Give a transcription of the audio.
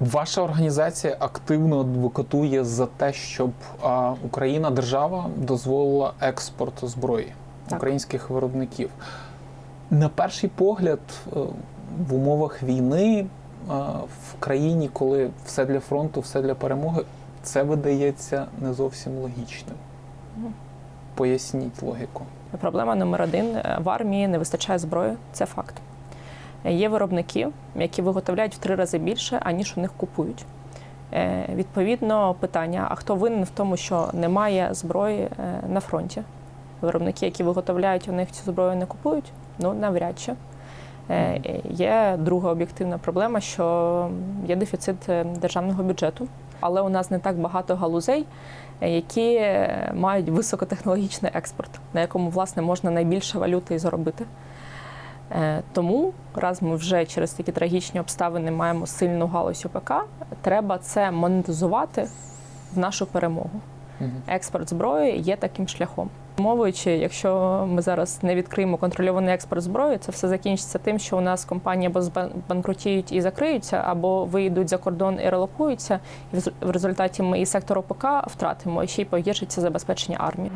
Ваша організація активно адвокатує за те, щоб а, Україна, держава, дозволила експорт зброї Так. українських виробників. На перший погляд, е, в умовах війни, е, в країні, коли все для фронту, все для перемоги, це видається не зовсім логічним. Поясніть логіку. Проблема номер один е, в армії не вистачає зброї. Це факт. Є виробники, які виготовляють в три рази більше, аніж у них купують. Е, Відповідно, питання: а хто винен в тому, що немає зброї е, на фронті? Виробники, які виготовляють, у них цю зброю не купують? Ну навряд чи. Е, Є друга об'єктивна проблема, що є дефіцит державного бюджету, але у нас не так багато галузей, які мають високотехнологічний експорт, на якому власне можна найбільше валюти і заробити. Е, Тому, раз ми вже через такі трагічні обставини маємо сильну галузь ОПК, треба це монетизувати в нашу перемогу. Експорт зброї є таким шляхом. Мовуючи, якщо ми зараз не відкриємо контрольований експорт зброї, це все закінчиться тим, що у нас компанії або банкрутіють і закриються, або вийдуть за кордон і релокуються. І в результаті ми і сектор ОПК втратимо, і ще й погіршиться забезпечення армії.